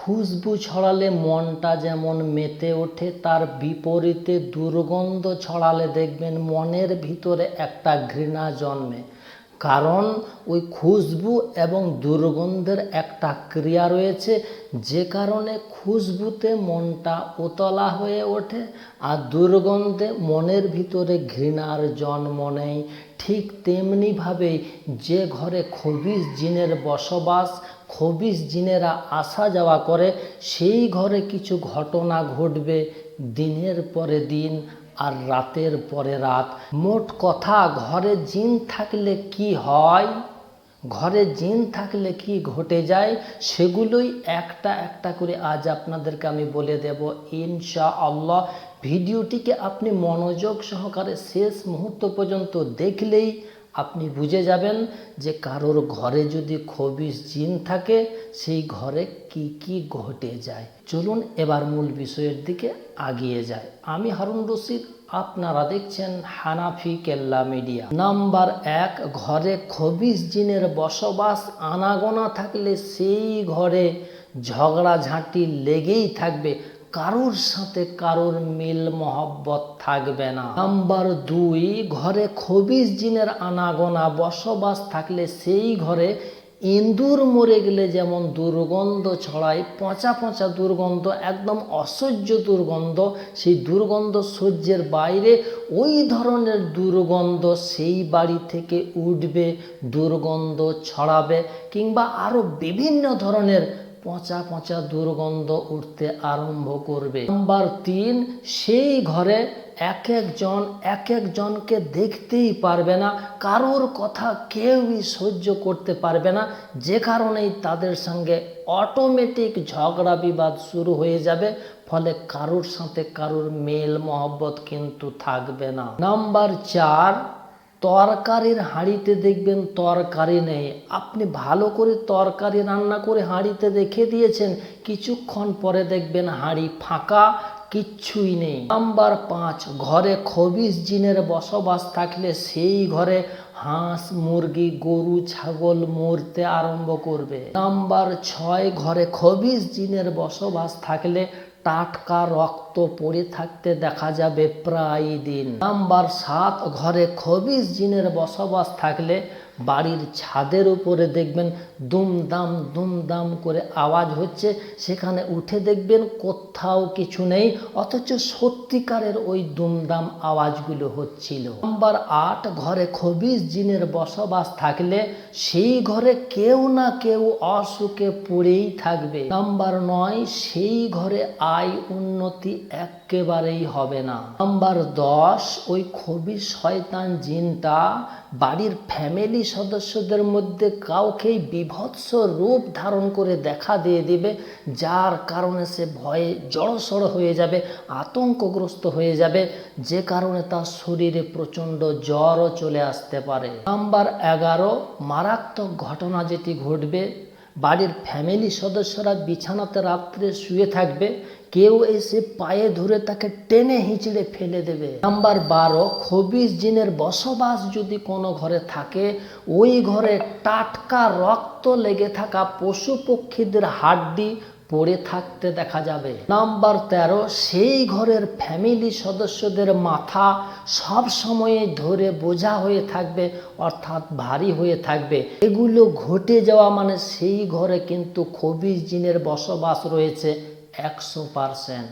খুশবু ছড়ালে মনটা যেমন মেতে ওঠে, তার বিপরীতে দুর্গন্ধ ছড়ালে দেখবেন মনের ভিতরে একটা ঘৃণা জন্মে। কারণ ওই খুশবু এবং দুর্গন্ধের একটা ক্রিয়া রয়েছে, যে কারণে খুশবুতে মনটা উতলা হয়ে ওঠে আর দুর্গন্ধে মনের ভিতরে ঘৃণার জন্ম নেয়। ঠিক তেমনিভাবেই যে ঘরে খবিস জিনের বসবাস খবিস জিনেরা আসা যাওয়া করে, সেই ঘরে কিছু ঘটনা ঘটবে। দিনের পরে দিন আর রাতের পরে রাত। মোট কথা, ঘরে জিন থাকলে কি হয়? ঘরে জিন থাকলে কি ঘটে যায়? সেগুলোই একটা একটা করে আজ আপনাদেরকে আমি বলে দেব। ইনশা আল্লাহ ভিডিওটিকে আপনি মনোযোগ সহকারে শেষ মুহূর্ত পর্যন্ত দেখলেই আপনি বুঝে যাবেন যে কারোর ঘরে যদি খবিস জিন থাকে, সেই ঘরে কি কি ঘটে যায়। চলুন এবার মূল বিষয়ের দিকে আগিয়ে যায় আমি হারুন রশিদ, আপনারা দেখছেন হানাফি কেল্লা মিডিয়া। নাম্বার এক, ঘরে খবিস জিনের বসবাস, আনাগোনা থাকলে সেই ঘরে ঝগড়াঝাঁটি লেগেই থাকবে। কারোর সাথে কারোর মিল মহব্বত থাকবে না। নাম্বার দুই, ঘরে খবিস জিনের আনাগোনা, বসবাস থাকলে সেই ঘরে ইঁদুর মরে গেলে যেমন দুর্গন্ধ ছড়ায়, পচা পচা দুর্গন্ধ, একদম অসহ্য দুর্গন্ধ, সেই দুর্গন্ধ সহ্যের বাইরে ওই ধরনের দুর্গন্ধ সেই বাড়ি থেকে উঠবে, দুর্গন্ধ ছড়াবে কিংবা আরও বিভিন্ন ধরনের পচা পচা দুর্গন্ধ উঠতে আরম্ভ করবে। নাম্বার তিন, সেই ঘরে এক একজন, এক একজনকে দেখতেই পারবে না। কারোর কথা কেউই সহ্য করতে পারবে না। যে কারণেই তাদের সঙ্গে অটোমেটিক ঝগড়া বিবাদ শুরু হয়ে যাবে। ফলে কারোর সাথে কারোর মেল মহব্বত কিন্তু থাকবে না। নাম্বার চার তরকারির হাঁড়িতে দেখবেন তরকারি নেই। আপনি ভালো করে তরকারি রান্না করে হাঁড়িতে রেখে দিয়েছেন, কিছুক্ষণ পরে দেখবেন হাঁড়ি ফাঁকা, কিচ্ছুই নেই। নাম্বার পাঁচ, ঘরে খবিস জিনের বসবাস থাকলে সেই ঘরে হাঁস, মুরগি, গরু, ছাগল মরতে আরম্ভ করবে। নাম্বার ছয়, ঘরে খবিস জিনের বসবাস থাকলে টাটকা রক্ত পড়ে থাকতে দেখা যাবে প্রায় দিন। নাম্বার সাত, ঘরে খবিস জিনের বসবাস থাকলে বাড়ির ছাদের উপরে দেখবেন দুমদাম দুমদাম করে আওয়াজ হচ্ছে। সেখানে উঠে দেখবেন কোথাও কিছু নেই, অথচ সত্যিকারের ওই দুমদাম আওয়াজগুলো হচ্ছিল। নাম্বার আট, ঘরে খবিস জিনের বসবাস থাকলে সেই ঘরে কেউ না কেউ অসুখে পড়েই থাকবে। নাম্বার নয়, সেই ঘরে আয় উন্নতি একেবারেই হবে না। নাম্বার দশ, ওই খবিস শয়তান জিনটা বাড়ির ফ্যামিলি সদস্যদের মধ্যে কাউকেই বিভৎস রূপ ধারণ করে দেখা দিয়ে দিবে, যার কারণে সে ভয়ে জড়সড় হয়ে যাবে, আতঙ্কগ্রস্ত হয়ে যাবে, যে কারণে তার শরীরে প্রচণ্ড জ্বরও চলে আসতে পারে। নাম্বার এগারো, মারাত্মক ঘটনা যেটি ঘটবে বাড়ির ফ্যামিলি সদস্যরা বিছানাতে রাত্রে শুয়ে থাকবে, কেউ এসে পায়ে ধরে তাকে টেনে হিঁচড়ে ফেলে দেবে। নাম্বার বারো খবিস জিনের বসবাস যদি কোনো ঘরে থাকে, ওই ঘরে টাটকা রক্ত লেগে থাকা পশু পক্ষীদের হাড্ডি পড়ে থাকতে দেখা যাবে। নাম্বার তেরো, সেই ঘরের ফ্যামিলি সদস্যদের মাথা সব সময়ে ধরে বোঝা হয়ে থাকবে, অর্থাৎ ভারী হয়ে থাকবে। এগুলো ঘটে যাওয়া মানে সেই ঘরে কিন্তু খবির জিনের বসবাস রয়েছে একশো পারসেন্ট।